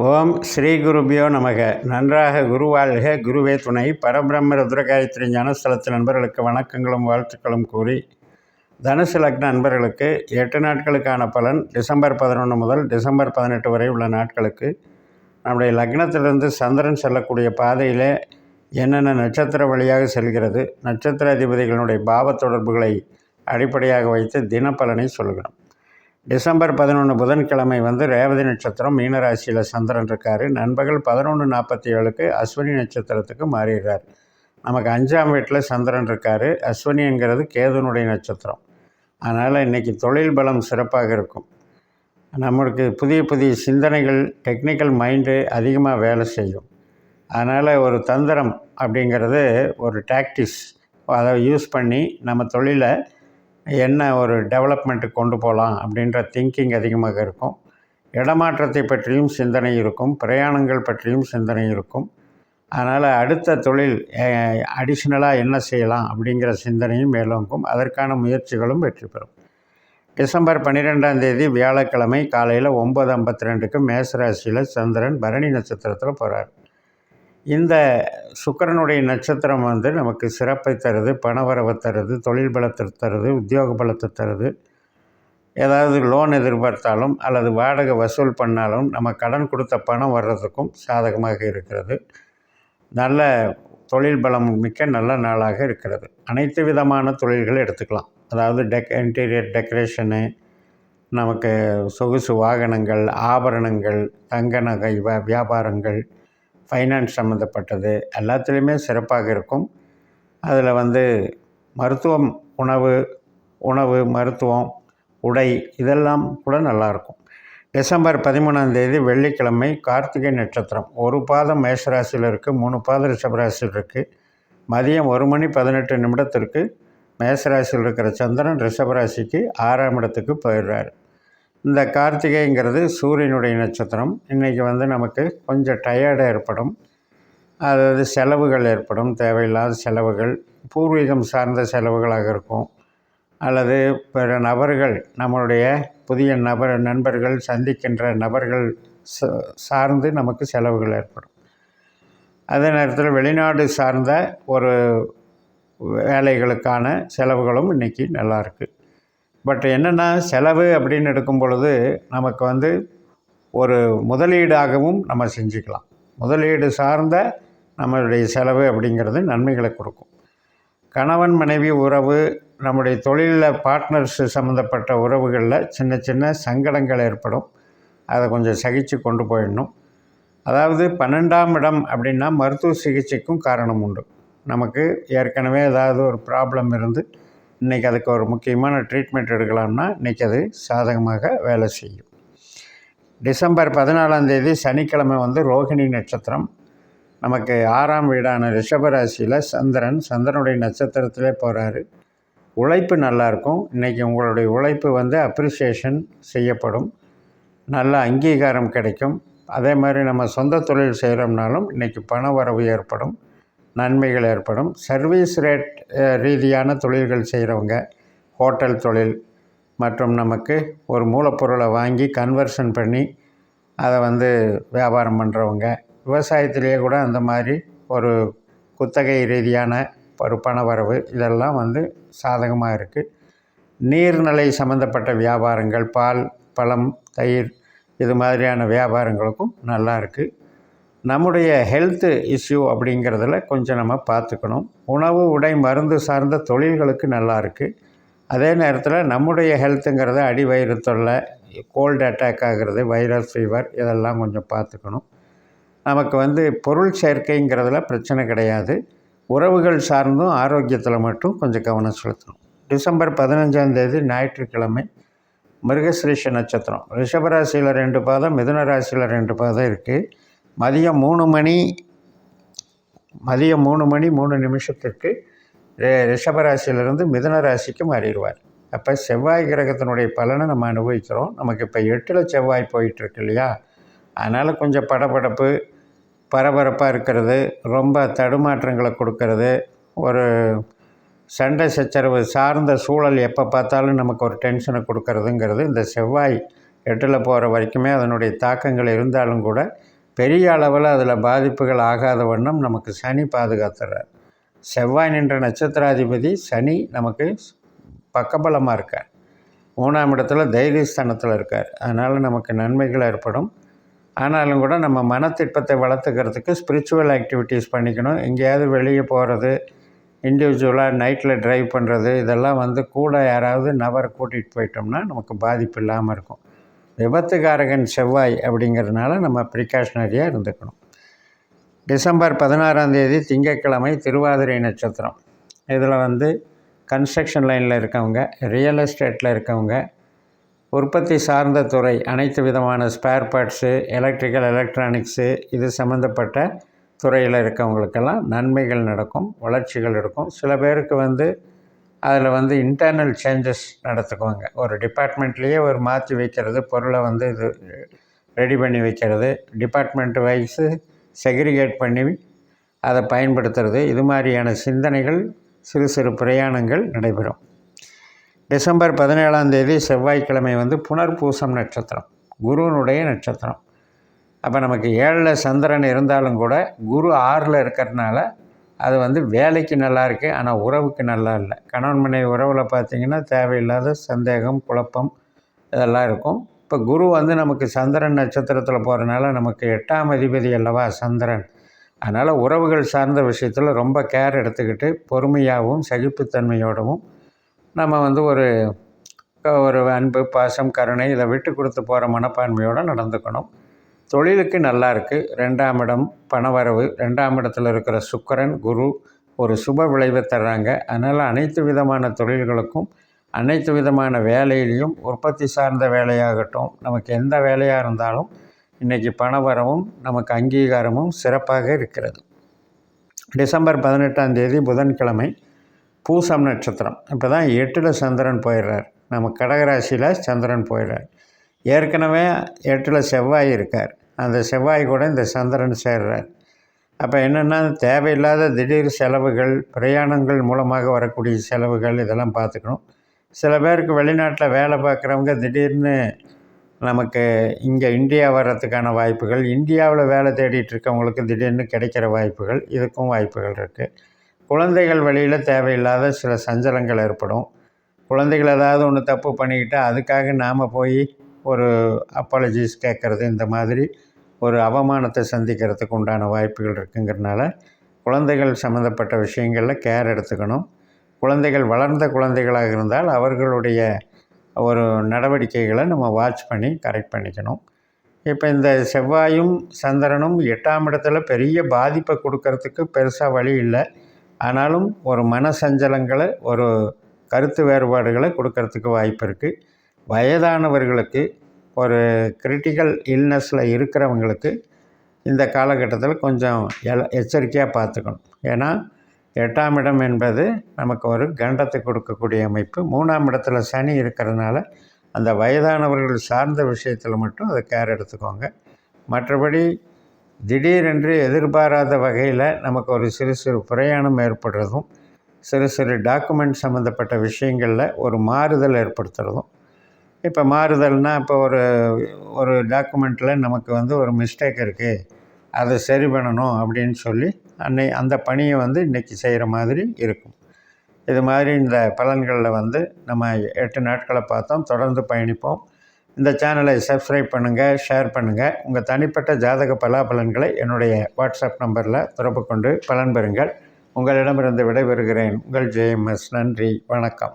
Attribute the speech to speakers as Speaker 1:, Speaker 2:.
Speaker 1: ஓம் ஸ்ரீ குருபியோ நமக. நன்றாக குருவாழ்க. குருவே துணை. பரபிரம்ம ருத்ரகாயத்ரி ஞானஸ்தலத்து நண்பர்களுக்கு வணக்கங்களும் வாழ்த்துக்களும் கூறி தனுசு லக்ன நண்பர்களுக்கு எட்டு நாட்களுக்கான பலன் டிசம்பர் பதினொன்று முதல் டிசம்பர் பதினெட்டு வரை உள்ள நாட்களுக்கு. நம்முடைய லக்னத்திலிருந்து சந்திரன் செல்லக்கூடிய பாதையிலே என்னென்ன நட்சத்திர வழியாக செல்கிறது நட்சத்திர அதிபதிகளுடைய பாவ தொடர்புகளை அடிப்படையாக வைத்து தினப்பலனை சொல்கிறோம். டிசம்பர் பதினொன்று புதன்கிழமை வந்து ரேவதி நட்சத்திரம் மீனராசியில் சந்திரன் இருக்கார். நண்பகல் பதினொன்று நாற்பத்தி ஏழுக்கு அஸ்வினி நட்சத்திரத்துக்கு மாறிடுறார். நமக்கு அஞ்சாம் வீட்டில் சந்திரன் இருக்கார். அஸ்வினிங்கிறது கேதுனுடைய நட்சத்திரம். அதனால் இன்றைக்கி தொழில் பலம் சிறப்பாக இருக்கும். நம்மளுக்கு புதிய புதிய சிந்தனைகள் டெக்னிக்கல் மைண்டு அதிகமாக வேலை செய்யும். அதனால் ஒரு தந்திரம் அப்படிங்கிறது ஒரு டாக்டிஸ் அதை யூஸ் பண்ணி நம்ம தொழிலை என்ன ஒரு டெவலப்மெண்ட்டுக்கு கொண்டு போகலாம் அப்படின்ற திங்கிங் அதிகமாக இருக்கும். இடமாற்றத்தை பற்றியும் சிந்தனை இருக்கும். பிரயாணங்கள் பற்றியும் சிந்தனை இருக்கும். அதனால் அடுத்த தொழில் அடிஷ்னலாக என்ன செய்யலாம் அப்படிங்கிற சிந்தனையும் மேலோங்கும். அதற்கான முயற்சிகளும் வெற்றி பெறும். டிசம்பர் பன்னிரெண்டாம் தேதி வியாழக்கிழமை காலையில் ஒம்பது ஐம்பத்தி ரெண்டுக்கு மேசராசியில் சந்திரன் பரணி நட்சத்திரத்தில் போகிறார் இந்த சுக்கரனுடைய நட்சத்திரம் வந்து நமக்கு சிறப்பை தருது பணவரவை தருது தொழில் பலத்தை தருது உத்தியோக பலத்தை தருது. ஏதாவது லோன் எதிர்பார்த்தாலும் அல்லது வாடகை வசூல் பண்ணாலும் நம்ம கடன் கொடுத்த பணம் வர்றதுக்கும் சாதகமாக இருக்கிறது. நல்ல தொழில் பலம் மிக்க நல்ல நாளாக இருக்கிறது. அனைத்து விதமான தொழில்கள் எடுத்துக்கலாம். அதாவது டெக் இன்டீரியர் டெக்கரேஷனு நமக்கு சொகுசு வாகனங்கள் ஆபரணங்கள் தங்க நகை வியாபாரங்கள் ஃபைனான்ஸ் சம்மந்தப்பட்டது எல்லாத்துலேயுமே சிறப்பாக இருக்கும். அதில் வந்து மருத்துவம் உணவு உணவு மருத்துவம் உடை இதெல்லாம் கூட நல்லாயிருக்கும் டிசம்பர் பதிமூணாம் தேதி வெள்ளிக்கிழமை கார்த்திகை நட்சத்திரம். ஒரு பாதம் மேஷராசியில் இருக்குது மூணு பாதம் ரிஷபராசியில் இருக்குது மதியம் ஒரு மணி பதினெட்டு நிமிடத்திற்கு மேஷராசியில் இருக்கிற சந்திரன் ரிஷபராசிக்கு ஆறாம் இடத்துக்கு போயிடுறாரு. இந்த கார்த்திகைங்கிறது சூரியனுடைய நட்சத்திரம். இன்றைக்கி வந்து நமக்கு கொஞ்சம் டயர்டு ஏற்படும். அதாவது செலவுகள் ஏற்படும். தேவையில்லாத செலவுகள் பூர்வீகம் சார்ந்த செலவுகளாக இருக்கும். அல்லது பிற நபர்கள் நம்மளுடைய புதிய நபர் நண்பர்கள் சந்திக்கின்ற நபர்கள் சார்ந்து நமக்கு செலவுகள் ஏற்படும். அதே நேரத்தில் வெளிநாடு சார்ந்த ஒரு வேலைகளுக்கான செலவுகளும் இன்றைக்கி நல்லாயிருக்கு பட் என்னென்னா செலவு அப்படின்னு எடுக்கும் பொழுது நமக்கு வந்து ஒரு முதலீடாகவும் நம்ம செஞ்சுக்கலாம். முதலீடு சார்ந்த நம்மளுடைய செலவு அப்படிங்கிறது நன்மைகளை கொடுக்கும். கணவன் மனைவி உறவு நம்முடைய தொழிலில் பார்ட்னர்ஸ் சம்மந்தப்பட்ட உறவுகளில் சின்ன சின்ன சங்கடங்கள் ஏற்படும். அதை கொஞ்சம் சகித்து கொண்டு போயிடணும். அதாவது பன்னெண்டாம் இடம் அப்படின்னா மருத்துவ சிகிச்சைக்கும் காரணம் உண்டு. நமக்கு ஏற்கனவே ஏதாவது ஒரு ப்ராப்ளம் இருந்து இன்றைக்கி அதுக்கு ஒரு முக்கியமான ட்ரீட்மெண்ட் எடுக்கலாம்னா இன்றைக்கி அது சாதகமாக வேலை செய்யும். டிசம்பர் பதினாலாம் தேதி சனிக்கிழமை வந்து ரோகிணி நட்சத்திரம். நமக்கு ஆறாம் வீடான ரிஷபராசியில் சந்திரன் சந்திரனுடைய நட்சத்திரத்திலே போகிறாரு உழைப்பு நல்லாயிருக்கும் இன்றைக்கி உங்களுடைய உழைப்பு வந்து அப்ரிசியேஷன் செய்யப்படும். நல்ல அங்கீகாரம் கிடைக்கும். அதே மாதிரி நம்ம சொந்த தொழில் செய்கிறோம்னாலும் இன்றைக்கி பண வரவு ஏற்படும். நன்மைகள் ஏற்படும். சர்வீஸ் ரேட் ரீதியான தொழில்கள் செய்கிறவங்க ஹோட்டல் தொழில் மற்றும் நமக்கு ஒரு மூலப்பொருளை வாங்கி கன்வர்ஷன் பண்ணி அதை வந்து வியாபாரம் பண்ணுறவங்க விவசாயத்திலேயே கூட அந்த மாதிரி ஒரு குத்தகை ரீதியான ஒரு பண வரவு இதெல்லாம் வந்து சாதகமாக இருக்குது நீர்நிலை சம்மந்தப்பட்ட வியாபாரங்கள் பால் பழம் தயிர் இது மாதிரியான வியாபாரங்களுக்கும் நல்லா இருக்குது நம்முடைய ஹெல்த்து இஷ்யூ அப்படிங்கிறதுல கொஞ்சம் நம்ம பார்த்துக்கணும். உணவு உடை மருந்து சார்ந்த தொழில்களுக்கு நல்லா இருக்குது அதே நேரத்தில் நம்முடைய ஹெல்த்துங்கிறத அடி வயிறு தொல்லை கோல்டு அட்டாக் ஆகிறது வைரல் ஃபீவர் இதெல்லாம் கொஞ்சம் பார்த்துக்கணும். நமக்கு வந்து பொருள் சேர்க்கைங்கிறதுல பிரச்சனை கிடையாது. உறவுகள் சார்ந்தும் ஆரோக்கியத்தில் மட்டும் கொஞ்சம் கவனம் செலுத்தணும். டிசம்பர் பதினஞ்சாந்தேதி ஞாயிற்றுக்கிழமை மிருகசிரீஷ நட்சத்திரம். ரிஷபராசியில் ரெண்டு பாதம் மிதுன ராசியில் ரெண்டு பாதம் இருக்குது மதியம் மூணு மணி மதியம் மூணு மணி மூணு நிமிஷத்திற்கு ரிஷபராசியிலிருந்து மிதன ராசிக்கு மாறிடுவார். அப்போ செவ்வாய் கிரகத்தினுடைய பலனை நம்ம அனுபவிக்கிறோம். நமக்கு இப்போ எட்டில் செவ்வாய் போயிட்டுருக்கு இல்லையா? அதனால் கொஞ்சம் படபடப்பு பரபரப்பாக இருக்கிறது ரொம்ப தடுமாற்றங்களை கொடுக்கறது ஒரு சண்டை சச்சரவு சார்ந்த சூழல் எப்போ பார்த்தாலும் நமக்கு ஒரு டென்ஷனை கொடுக்கறதுங்கிறது இந்த செவ்வாய் எட்டில் போகிற வரைக்குமே அதனுடைய தாக்கங்கள் இருந்தாலும் கூட பெரிய அளவில் அதில் பாதிப்புகள் ஆகாத வண்ணம் நமக்கு சனி பாதுகாத்துறார். செவ்வாய் நின்ற நட்சத்திராதிபதி சனி நமக்கு பக்கபலமாக இருக்கார். மூணாம் இடத்துல தைரியஸ்தானத்தில் இருக்கார். அதனால் நமக்கு நன்மைகள் ஏற்படும். ஆனாலும் கூட நம்ம மனத்திற்பத்தை வளர்த்துக்கிறதுக்கு ஸ்பிரிச்சுவல் ஆக்டிவிட்டீஸ் பண்ணிக்கணும். எங்கேயாவது வெளியே போகிறது இண்டிவிஜுவலாக நைட்டில் ட்ரைவ் பண்ணுறது இதெல்லாம் வந்து கூட யாராவது நபரை கூட்டிகிட்டு போயிட்டோம்னா நமக்கு பாதிப்பு இல்லாமல் இருக்கும். விபத்துக்காரகன் செவ்வாய் அப்படிங்கிறதுனால நம்ம ப்ரிகாஷ்னரியாக இருந்துக்கணும். டிசம்பர் பதினாறாம் தேதி திங்கட்கிழமை திருவாதிரை நட்சத்திரம். இதில் வந்து கன்ஸ்ட்ரக்ஷன் லைனில் இருக்கவங்க ரியல் எஸ்டேட்டில் இருக்கவங்க உற்பத்தி சார்ந்த துறை அனைத்து விதமான ஸ்பேர் பார்ட்ஸு எலக்ட்ரிக்கல் எலக்ட்ரானிக்ஸு இது சம்மந்தப்பட்ட துறையில் இருக்கவங்களுக்கெல்லாம் நன்மைகள் நடக்கும் வளர்ச்சிகள் இருக்கும் சில பேருக்கு வந்து அதில் வந்து இன்டர்னல் சேஞ்சஸ் நடத்துக்குவாங்க ஒரு டிபார்ட்மெண்ட்லேயே ஒரு மாற்றி வைக்கிறது பொருளை வந்து இது ரெடி பண்ணி வைக்கிறது டிபார்ட்மெண்ட் வைஸு செக்ரிகேட் பண்ணி அதை பயன்படுத்துறது. இது மாதிரியான சிந்தனைகள் சிறு சிறு பிரயாணங்கள் நடைபெறும். டிசம்பர் பதினேழாம் தேதி செவ்வாய்க்கிழமை வந்து புனர்பூசம் நட்சத்திரம் குருவனுடைய நட்சத்திரம். அப்போ நமக்கு ஏழில் சந்திரன் இருந்தாலும் கூட குரு ஆறில் இருக்கிறதுனால அது வந்து வேலைக்கு நல்லா ஆனால் உறவுக்கு நல்லா இல்லை. கணவன் மனைவி உறவில் பார்த்திங்கன்னா தேவையில்லாத சந்தேகம் குழப்பம் இதெல்லாம் இருக்கும். இப்போ குரு வந்து நமக்கு சந்திரன் நட்சத்திரத்தில் போகிறனால நமக்கு எட்டாம் அதிபதி அல்லவா சந்திரன். அதனால் உறவுகள் சார்ந்த விஷயத்தில் ரொம்ப கேர் எடுத்துக்கிட்டு பொறுமையாகவும் சகிப்புத்தன்மையோடவும் நம்ம வந்து ஒரு ஒரு அன்பு பாசம் கருணை இதை விட்டு கொடுத்து போகிற மனப்பான்மையோடு நடந்துக்கணும். தொழிலுக்கு நல்லா இருக்குது ரெண்டாம் இடம் பணவரவு. ரெண்டாம் இடத்துல இருக்கிற சுக்கரன் குரு ஒரு சுப விளைவை தர்றாங்க. அதனால் அனைத்து விதமான தொழில்களுக்கும் அனைத்து விதமான வேலையிலையும் உற்பத்தி சார்ந்த வேலையாகட்டும் நமக்கு எந்த வேலையாக இருந்தாலும் இன்றைக்கி பணவரவும் நமக்கு அங்கீகாரமும் சிறப்பாக இருக்கிறது. டிசம்பர் பதினெட்டாம் தேதி புதன்கிழமை பூசம் நட்சத்திரம். இப்போ தான் எட்டில் சந்திரன் போயிடுறார். நம்ம கடகராசியில் சந்திரன் போயிடுறார். ஏற்கனவே எட்டில் செவ்வாய் இருக்கார். அந்த செவ்வாய் கூட இந்த சந்திரன் சேர்றார். அப்போ என்னென்னா தேவையில்லாத திடீர் செலவுகள் பிரயாணங்கள் மூலமாக வரக்கூடிய செலவுகள் இதெல்லாம் பார்த்துக்கணும். சில பேருக்கு வெளிநாட்டில் வேலை பார்க்குறவங்க திடீர்னு நமக்கு இங்கே இந்தியா வர்றதுக்கான வாய்ப்புகள் இந்தியாவில் வேலை தேடிட்டு இருக்கவங்களுக்கு திடீர்னு கிடைக்கிற வாய்ப்புகள் இதுக்கும் வாய்ப்புகள் இருக்குது குழந்தைகள் வழியில் தேவையில்லாத சில சஞ்சலங்கள் ஏற்படும். குழந்தைகள் ஏதாவது ஒன்று தப்பு பண்ணிக்கிட்டால் அதுக்காக நாம் போய் ஒரு அப்பாலஜிஸ் கேட்குறது இந்த மாதிரி. ஒரு அவமானத்தை சந்திக்கிறதுக்கு உண்டான வாய்ப்புகள் இருக்குங்கிறனால குழந்தைகள் சம்மந்தப்பட்ட விஷயங்களில் கேர் எடுத்துக்கணும். குழந்தைகள் வளர்ந்த குழந்தைகளாக இருந்தால் அவர்களுடைய ஒரு நடவடிக்கைகளை நம்ம வாட்ச் பண்ணி கரெக்ட் பண்ணிக்கணும். இப்போ இந்த செவ்வாயும் சந்திரனும் எட்டாம் இடத்துல பெரிய பாதிப்பை கொடுக்கறதுக்கு பெருசாக வழி இல்லை. ஆனாலும் ஒரு மன சஞ்சலங்களை ஒரு கருத்து வேறுபாடுகளை கொடுக்கறதுக்கு வாய்ப்பு இருக்குது வயதானவர்களுக்கு ஒரு கிரிட்டிக்கல் இல்னஸில் இருக்கிறவங்களுக்கு இந்த காலகட்டத்தில் கொஞ்சம் எல எச்சரிக்கையாக பார்த்துக்கணும். ஏன்னா எட்டாம் இடம் என்பது நமக்கு ஒரு கண்டத்தை கொடுக்கக்கூடிய அமைப்பு. மூணாம் இடத்துல சனி இருக்கிறதுனால அந்த வயதானவர்கள் சார்ந்த விஷயத்தில் மட்டும் அதை கேர் எடுத்துக்கோங்க. மற்றபடி திடீரென்று எதிர்பாராத வகையில் நமக்கு ஒரு சிறு சிறு பிரயாணம் ஏற்படுறதும் சிறு சிறு டாக்குமெண்ட் சம்மந்தப்பட்ட விஷயங்களில் ஒரு மாறுதல் ஏற்படுத்துகிறதும் இப்போ மாறுதல்னால் இப்போ ஒரு ஒரு டாக்குமெண்ட்டில் நமக்கு வந்து ஒரு மிஸ்டேக் இருக்குது அதை சரி பண்ணணும் அப்படின்னு சொல்லி அன்னை அந்த பணியை வந்து இன்றைக்கி செய்கிற மாதிரி இருக்கும். இது மாதிரி இந்த பலன்களில் வந்து நம்ம எட்டு நாட்களை பார்த்தோம் தொடர்ந்து பயணிப்போம். இந்த சேனலை சப்ஸ்கிரைப் பண்ணுங்கள் ஷேர் பண்ணுங்கள் உங்கள் தனிப்பட்ட ஜாதக பலாபலன்களை என்னுடைய வாட்ஸ்அப் நம்பரில் தொடர்பு கொண்டு பலன் பெறுங்கள். உங்களிடமிருந்து விடைபெறுகிறேன். உங்கள் ஜேஎம்எஸ் நன்றி. வணக்கம்.